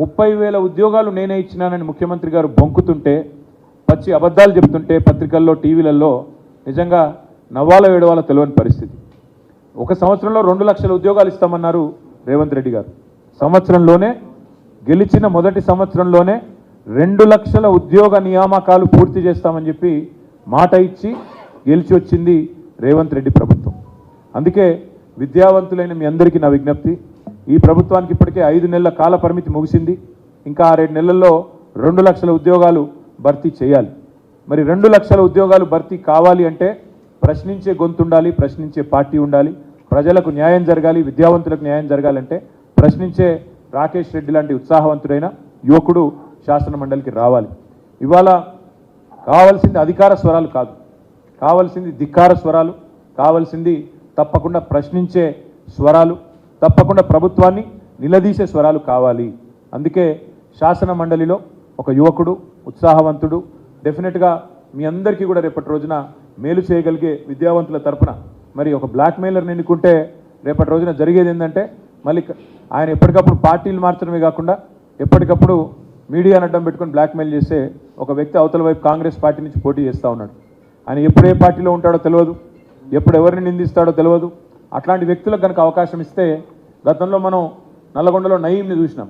ముప్పై వేల ఉద్యోగాలు నేనే ఇచ్చినానని ముఖ్యమంత్రి గారు బొంకుతుంటే పచ్చి అబద్ధాలు చెప్తుంటే పత్రికల్లో టీవీలలో నిజంగా నవ్వాల ఏడవాలో తెలియని పరిస్థితి. ఒక సంవత్సరంలో రెండు లక్షల ఉద్యోగాలు ఇస్తామన్నారు రేవంత్ రెడ్డి గారు. సంవత్సరంలోనే గెలిచిన మొదటి సంవత్సరంలోనే రెండు లక్షల ఉద్యోగ నియామకాలు పూర్తి చేస్తామని చెప్పి మాట ఇచ్చి గెలిచి వచ్చింది రేవంత్ రెడ్డి ప్రభుత్వం. అందుకే విద్యావంతులైన మీ అందరికీ నా విజ్ఞప్తి. ఈ ప్రభుత్వానికి ఇప్పటికే ఐదు నెలల కాల పరిమితి ముగిసింది. ఇంకా ఆరేడు నెలల్లో రెండు లక్షల ఉద్యోగాలు భర్తీ చేయాలి. మరి రెండు లక్షల ఉద్యోగాలు భర్తీ కావాలి అంటే ప్రశ్నించే గొంతు ఉండాలి ప్రశ్నించే పార్టీ ఉండాలి ప్రజలకు న్యాయం జరగాలి విద్యావంతులకు న్యాయం జరగాలంటే ప్రశ్నించే రాకేష్ రెడ్డి లాంటి ఉత్సాహవంతుడైన యువకుడు శాసన మండలికి రావాలి. ఇవాళ కావాల్సింది అధికార స్వరాలు కాదు. కావాల్సింది ధిక్కార స్వరాలు కావాల్సింది తప్పకుండా ప్రశ్నించే స్వరాలు తప్పకుండా ప్రభుత్వాన్ని నిలదీసే స్వరాలు కావాలి. అందుకే శాసన మండలిలో ఒక యువకుడు ఉత్సాహవంతుడు డెఫినెట్గా మీ అందరికీ కూడా రేపటి రోజున మేలు చేయగలిగే విద్యావంతుల తరపున మరి ఒక బ్లాక్మెయిలర్ ఎన్నుకుంటే రేపటి రోజున జరిగేది ఏంటంటే మళ్ళీ ఆయన ఎప్పటికప్పుడు పార్టీలు మార్చడమే కాకుండా ఎప్పటికప్పుడు మీడియాను అడ్డం పెట్టుకొని బ్లాక్మెయిల్ చేసే ఒక వ్యక్తి అవతల వైపు కాంగ్రెస్ పార్టీ నుంచి పోటీ చేస్తూ ఉన్నాడు. ఆయన ఎప్పుడు ఏ పార్టీలో ఉంటాడో తెలియదు ఎప్పుడు ఎవరిని నిందిస్తాడో తెలియదు అట్లాంటి వ్యక్తులకు కనుక అవకాశం ఇస్తే గతంలో మనం నల్లగొండలో నయీంని చూసినాం.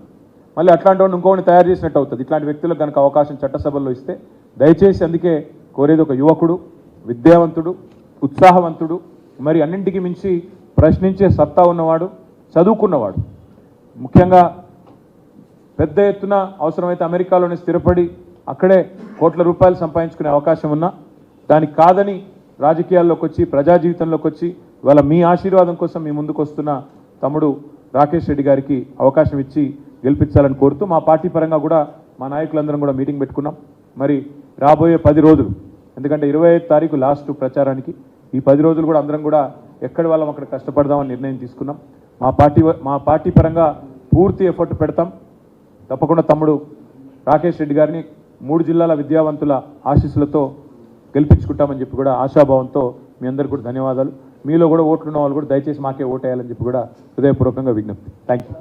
మళ్ళీ అట్లాంటి వాడిని ఇంకోని తయారు చేసినట్టు అవుతుంది. ఇట్లాంటి వ్యక్తులకు కనుక అవకాశం చట్టసభల్లో ఇస్తే దయచేసి అందుకే కోరేది ఒక యువకుడు విద్యావంతుడు ఉత్సాహవంతుడు మరి అన్నింటికి మించి ప్రశ్నించే సత్తా ఉన్నవాడు చదువుకున్నవాడు. ముఖ్యంగా పెద్ద ఎత్తున అవసరమైతే అమెరికాలోనే స్థిరపడి అక్కడే కోట్ల రూపాయలు సంపాదించుకునే అవకాశం ఉన్నా దానికి కాదని రాజకీయాల్లోకి వచ్చి ప్రజా జీవితంలోకి వచ్చి ఇవాళ మీ ఆశీర్వాదం కోసం మీ ముందుకు వస్తున్న తమ్ముడు రాకేష్ రెడ్డి గారికి అవకాశం ఇచ్చి గెలిపించాలని కోరుతూ మా పార్టీ పరంగా కూడా మా నాయకులందరం కూడా మీటింగ్ పెట్టుకున్నాం. మరి రాబోయే పది రోజులు ఎందుకంటే ఇరవై ఐదు తారీఖు లాస్ట్ ప్రచారానికి ఈ పది రోజులు కూడా అందరం కూడా ఎక్కడి వాళ్ళం అక్కడ కష్టపడదామని నిర్ణయం తీసుకున్నాం. మా పార్టీ మా పార్టీ పరంగా పూర్తి ఎఫర్ట్ పెడతాం. తప్పకుండా తమ్ముడు రాకేష్ రెడ్డి గారిని మూడు జిల్లాల విద్యావంతుల ఆశీస్సులతో గెలిపించుకుంటామని చెప్పి కూడా ఆశాభావంతో మీ అందరికీ కూడా ధన్యవాదాలు. మీలో కూడా ఓట్లున్న వాళ్ళు కూడా దయచేసి మాకే ఓటేయాలని చెప్పి కూడా హృదయపూర్వకంగా విజ్ఞప్తి. Thank you